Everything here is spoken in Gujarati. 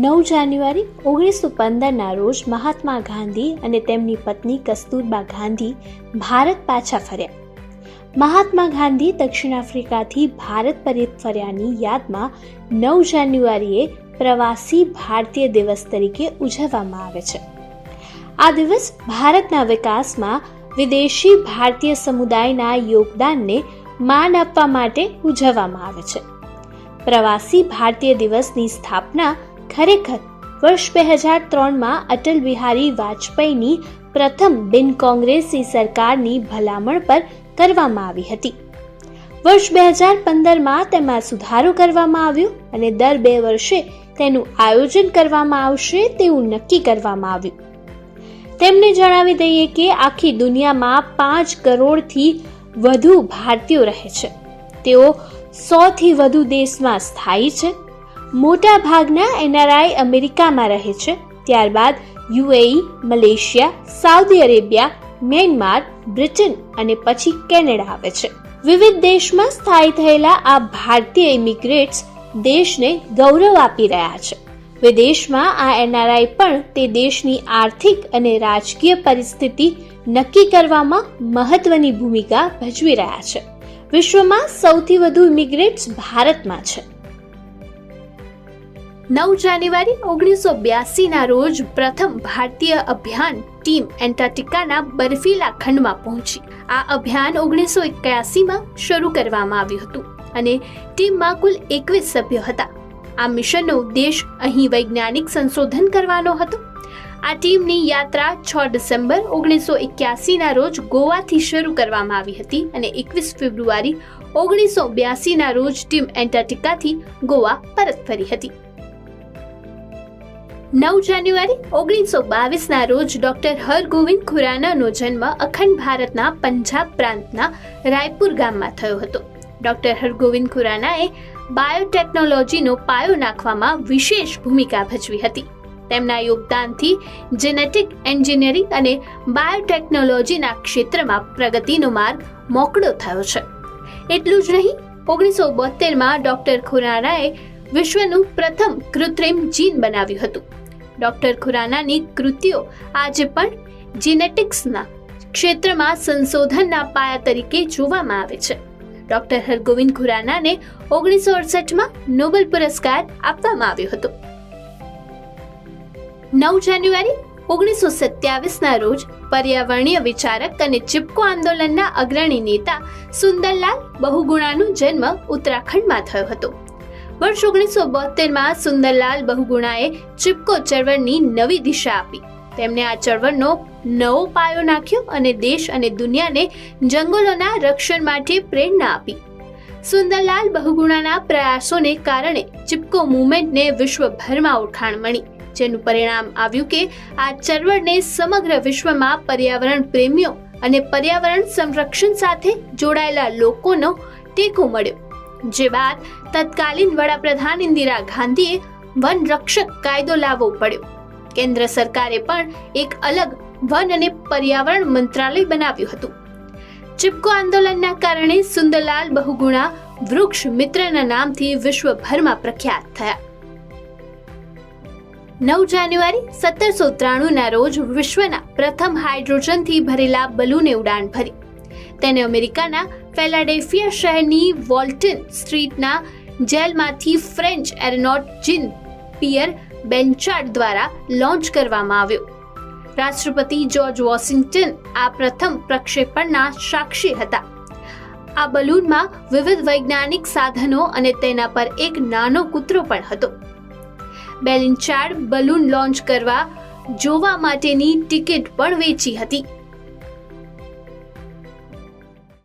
નવ જાન્યુઆરી ઓગણીસો પંદરના રોજ મહાત્મા ગાંધી અને તેમની પત્ની કસ્તુરબા ગાંધી ભારત પાછા ફર્યા. મહાત્મા ગાંધી દક્ષિણ આફ્રિકાથી ભારત પરત ફર્યાની યાદમાં નવ જાન્યુઆરીએ પ્રવાસી ભારતીય દિવસ તરીકે ઉજવવામાં આવે છે. આ દિવસ ભારતના વિકાસમાં વિદેશી ભારતીય સમુદાયના યોગદાનને માન આપવા માટે ઉજવવામાં આવે છે. પ્રવાસી ભારતીય દિવસની સ્થાપના ખરેખર, વર્ષ બે હજાર ત્રણમાં અટલ બિહારી વાજપેયીની પ્રથમ બિન કોંગ્રેસી સરકારની ભલામણ પર કરવામાં આવી હતી. વર્ષ બે હજાર પંદરમાં તેમાં સુધારો કરવામાં આવ્યો અને દર બે વર્ષે તેનું આયોજન કરવામાં આવશે તેવું નક્કી કરવામાં આવ્યું. તેમને જણાવી દઈએ કે આખી દુનિયામાં પાંચ કરોડથી વધુ ભારતીયો રહે છે. તેઓ સોથી વધુ દેશમાં સ્થાયી છે મોટા ભાગના એનઆરઆઈ અમેરિકામાં રહે છે. ત્યારબાદ UAE, Malaysia, Saudi Arabia, Myanmar, Britain અને પછી કેનેડા આવે છે. વિવિધ દેશમાં સ્થાયી થયેલા આ ભારતીય ઇમિગ્રેટ્સ દેશને ગૌરવ આપી રહ્યા છે. વિદેશમાં આ એનઆરઆઈ પણ તે દેશની આર્થિક અને રાજકીય પરિસ્થિતિ નક્કી કરવામાં મહત્વની ભૂમિકા ભજવી રહ્યા છે. વિશ્વમાં સૌથી વધુ ઇમિગ્રેટ્સ ભારતમાં છે. નવ જાન્યુઆરી ઓગણીસો બ્યાસીના રોજ પ્રથમ ભારતીય અભિયાન ટીમ એન્ટાર્ટિકાના બર્ફીલા ખંડમાં પહોંચી. આ અભિયાન ઓગણીસો એક્યાસીમાં શરૂ કરવામાં આવ્યું હતું અને ટીમમાં કુલ એકવીસ સભ્યો હતા. આ મિશનનો ઉદ્દેશ અહીં વૈજ્ઞાનિક સંશોધન કરવાનો હતો. આ ટીમની યાત્રા છ ડિસેમ્બર ઓગણીસો એક્યાસીના રોજ ગોવાથી શરૂ કરવામાં આવી હતી અને એકવીસ ફેબ્રુઆરી ઓગણીસો બ્યાસીના રોજ ટીમ એન્ટાર્ટિકાથી ગોવા પરત ફરી હતી. નવ જાન્યુઆરી ઓગણીસો બાવીસના રોજ ડોક્ટર હરગોવિંદ ખુરાનાનો જન્મ અખંડ ભારતના પંજાબ પ્રાંતના રાયપુર ગામમાં થયો હતો. ડોક્ટર હરગોવિંદ ખુરાનાએ બાયોટેકનોલોજીનો પાયો નાખવામાં વિશેષ ભૂમિકા ભજવી હતી. તેમના યોગદાનથી જેનેટિક એન્જિનિયરિંગ અને બાયોટેકનોલોજીના ક્ષેત્રમાં પ્રગતિનો માર્ગ મોકળો થયો છે. એટલું જ નહીં, ઓગણીસો બોતેરમાં ડોક્ટર ખુરાનાએ વિશ્વનું પ્રથમ કૃત્રિમ જીન બનાવ્યું હતું. ડોક્ટર ખુરાનાની કૃતિઓ આજે પણ જીનેટિક્સના ક્ષેત્રમાં સંશોધનના પાયા તરીકે જોવામાં આવે છે. ડોક્ટર હરગોવિંદ ખુરાનાને ઓગણીસો અડસઠમાં નોબેલ પુરસ્કાર આપવામાં આવ્યો હતો. નવ જાન્યુઆરી ઓગણીસો સત્યાવીસના રોજ પર્યાવરણીય વિચારક અને ચિપકો આંદોલનના અગ્રણી નેતા સુંદરલાલ બહુગુણાનો જન્મ ઉત્તરાખંડમાં થયો હતો. વર્ષ ઓગણીસો બોતેરમાં સુંદરલાલ બહુગુણાએ ચિપકો ચળવળની નવી દિશા આપી. તેમણે આ ચળવળનો નવો પાયો નાખ્યો અને દેશ અને દુનિયાને જંગલોના રક્ષણ માટે પ્રેરણા આપી. સુંદરલાલ બહુગુણાના પ્રયાસોને કારણે ચિપકો મુવમેન્ટને વિશ્વભરમાં ઓળખાણ મળી. જેનું પરિણામ આવ્યું કે આ ચળવળને સમગ્ર વિશ્વમાં પર્યાવરણ પ્રેમીઓ અને પર્યાવરણ સંરક્ષણ સાથે જોડાયેલા લોકોનો ટેકો મળ્યો. જે બાદ તત્કાલીન વડાપ્રધાન ઇન્દિરા ગાંધીએ વન રક્ષક કાયદો લાવવો પડ્યો. કેન્દ્ર સરકારે પણ એક અલગ વન અને પર્યાવરણ મંત્રાલય બનાવ્યું હતું. ચિપકો આંદોલનના કારણે સુંદરલાલ બહુગુણા વૃક્ષ મિત્રના નામથી વિશ્વભરમાં પ્રખ્યાત થયા. નવ જાન્યુઆરી સત્તરસો ત્રાણુંના રોજ વિશ્વના પ્રથમ હાઇડ્રોજનથી ભરેલા બલૂને ઉડાન ભરી. તેને અમેરિકાના ફેલાડેફિયા શહેરની વોલ્ટન સ્ટ્રીટના જેલમાંથી ફ્રેન્ચ એરોનોટ જીન પિયર બેન્ચાર્ડ દ્વારા લોન્ચ કરવામાં આવ્યો. રાષ્ટ્રપતિ જ્યોર્જ વોશિંગ્ટન આ પ્રથમ પ્રક્ષેપણના સાક્ષી હતા. આ બલૂનમાં વિવિધ વૈજ્ઞાનિક સાધનો અને તેના પર એક નાનો કૂતરો પણ હતો. બેલિન્ચાર્ડ બલૂન લોન્ચ કરવા જોવા માટેની ટિકિટ પણ વેચી હતી.